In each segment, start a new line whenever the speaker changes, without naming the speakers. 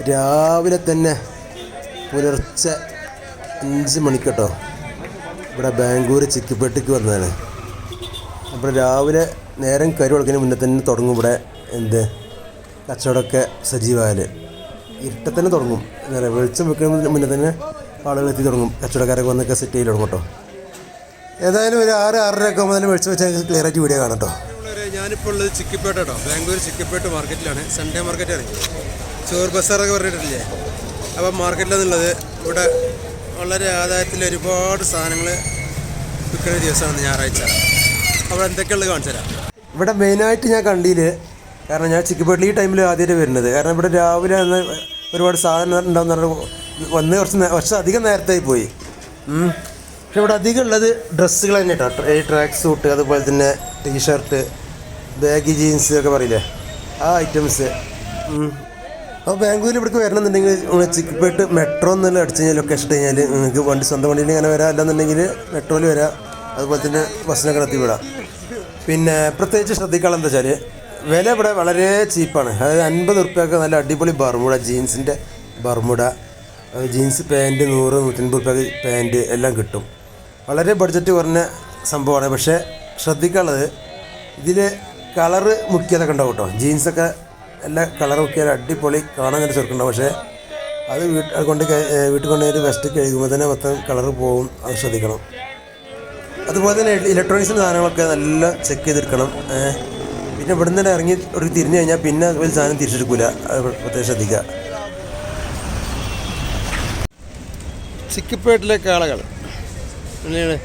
രാവിലെ തന്നെ പുലർച്ചെ അഞ്ച് മണിക്കട്ടോ. ഇവിടെ ബാംഗ്ലൂർ ചിക്കിപ്പേട്ടിക്ക് വന്നതാണ്. അപ്പോൾ രാവിലെ നേരം കരി വളക്കിന് മുന്നേ തന്നെ തുടങ്ങും ഇവിടെ എന്ത്? കച്ചവടമൊക്കെ സജീവമായാൽ ഇരുട്ട തന്നെ തുടങ്ങും. വെളിച്ചം വെക്കുന്നതിന് മുന്നേ തന്നെ ആളുകൾ എത്തി തുടങ്ങും. കച്ചവടക്കാരൊക്കെ വന്നൊക്കെ സെറ്റ് ചെയ്ത് തുടങ്ങും കേട്ടോ. ഏതായാലും ഒരു ആറ് ആറര ഒക്കെ ആകുമ്പോൾ വെളിച്ചം വെച്ചാൽ ക്ലിയർ ആയിട്ട് വീഡിയോ കാണാം കേട്ടോ.
ഞാനിപ്പോൾ ഉള്ളത് ചിക്കിപ്പേട്ട കേട്ടോ. ബാംഗ്ലൂർ ചിക്കിപ്പേട്ട് മാർക്കറ്റിലാണ് സൺഡേ മാർക്കറ്റ് മാർക്കറ്റാണ് ചോർ ബസാറൊക്കെ പറഞ്ഞിട്ടില്ലേ? അപ്പം മാർക്കറ്റിലെന്നുള്ളത് ഇവിടെ വളരെ ആദായത്തിൽ ഒരുപാട് സാധനങ്ങൾ വിൽക്കുന്ന ദിവസമാണ് ഞായറാഴ്ച. അവിടെ എന്തൊക്കെയുള്ളത് കാണിച്ചു തരാം.
ഇവിടെ മെയിനായിട്ട് ഞാൻ കണ്ടില്ല? കാരണം ഞാൻ ചിക്കപ്പേട്ടിൽ ഈ ടൈമിൽ ആദ്യമായിട്ട് വരുന്നത്. കാരണം ഇവിടെ രാവിലെ ഒരുപാട് സാധനം ഉണ്ടാവുന്ന പറഞ്ഞ് വന്ന് കുറച്ച് കുറച്ച് അധികം നേരത്തായി പോയി. പക്ഷെ ഇവിടെ അധികം ഉള്ളത് ഡ്രസ്സുകൾ തന്നെ കേട്ടോ. ഈ ട്രാക്ക് സൂട്ട് അതുപോലെ തന്നെ ടീഷർട്ട് ബാഗി ജീൻസ് ഒക്കെ പറയില്ലേ? ആ ഐറ്റംസ് അപ്പോൾ ബാംഗ്ലൂരിൽ ഇവിടേക്ക് വരണമെന്നുണ്ടെങ്കിൽ ചിക്കിപ്പേട്ട് മെട്രോ എന്നുള്ള അടിച്ച് കഴിഞ്ഞാൽ ലൊക്കേഷൻ ഇട്ട് കഴിഞ്ഞാൽ നിങ്ങൾക്ക് വണ്ടി സ്വന്തം വണ്ടിയിൽ ഇങ്ങനെ വരാം. അല്ലെന്നുണ്ടെങ്കിൽ മെട്രോയിൽ വരാം. അതുപോലെ തന്നെ ബസ്സിനൊക്കെ നടത്തി വിടാം. പിന്നെ പ്രത്യേകിച്ച് ശ്രദ്ധിക്കാനുള്ള എന്താ വെച്ചാൽ വില ഇവിടെ വളരെ ചീപ്പാണ് അതായത് അൻപത് ഉറുപ്പ്യൊക്കെ നല്ല അടിപൊളി ബർമുട ജീൻസിന്റെ ബർമുട ജീൻസ് പാന്റ് നൂറ് നൂറ്റൻപത് ഉറുപ്പ്യ പാന്റ് എല്ലാം കിട്ടും. വളരെ ബഡ്ജറ്റ് കുറഞ്ഞ സംഭവമാണ്. പക്ഷേ ശ്രദ്ധിക്കാനുള്ളത് ഇതിൽ കളറ് മുക്കിയതൊക്കെ ഉണ്ടാവും കേട്ടോ. ജീൻസൊക്കെ എല്ലാ കളർ ഒക്കെ അടിപൊളി കാണാൻ നല്ല ചെറുക്കുണ്ടാവും പക്ഷേ അത് വീട്ടിൽ കൊണ്ട് വീട്ടിൽ കൊണ്ടുപോയി വെസ്റ്റ് കഴുകുമ്പോൾ തന്നെ മൊത്തം കളറ് പോകും അത് ശ്രദ്ധിക്കണം. അതുപോലെ തന്നെ ഇലക്ട്രോണിക്സിന്റെ സാധനങ്ങളൊക്കെ നല്ല ചെക്ക് ചെയ്തെടുക്കണം. പിന്നെ ഇവിടെ നിന്ന് ഇറങ്ങി ഒരു തിരിഞ്ഞു കഴിഞ്ഞാൽ പിന്നെ ഒരു സാധനം തിരിച്ചെടുക്കില്ല അത് പ്രത്യേകം ശ്രദ്ധിക്കുക.
ചിക്കിപ്പേട്ടിലെ കാളകൾ. അങ്ങനെയാണ്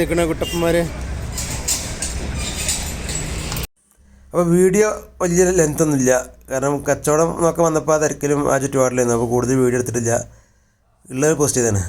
നിൽക്കുന്ന കുട്ടപ്പന്മാർ
അപ്പോൾ വീഡിയോ വലിയ ലെങ്ത് ഒന്നുമില്ല കാരണം കച്ചവടം നോക്കാൻ വന്നപ്പോൾ ആ തിരക്കിലും ആ ചുറ്റുപാടിലായിരുന്നു. അപ്പോൾ കൂടുതൽ വീഡിയോ എടുത്തിട്ടില്ല. ഉള്ളത് പോസ്റ്റ് ചെയ്തതാണ്.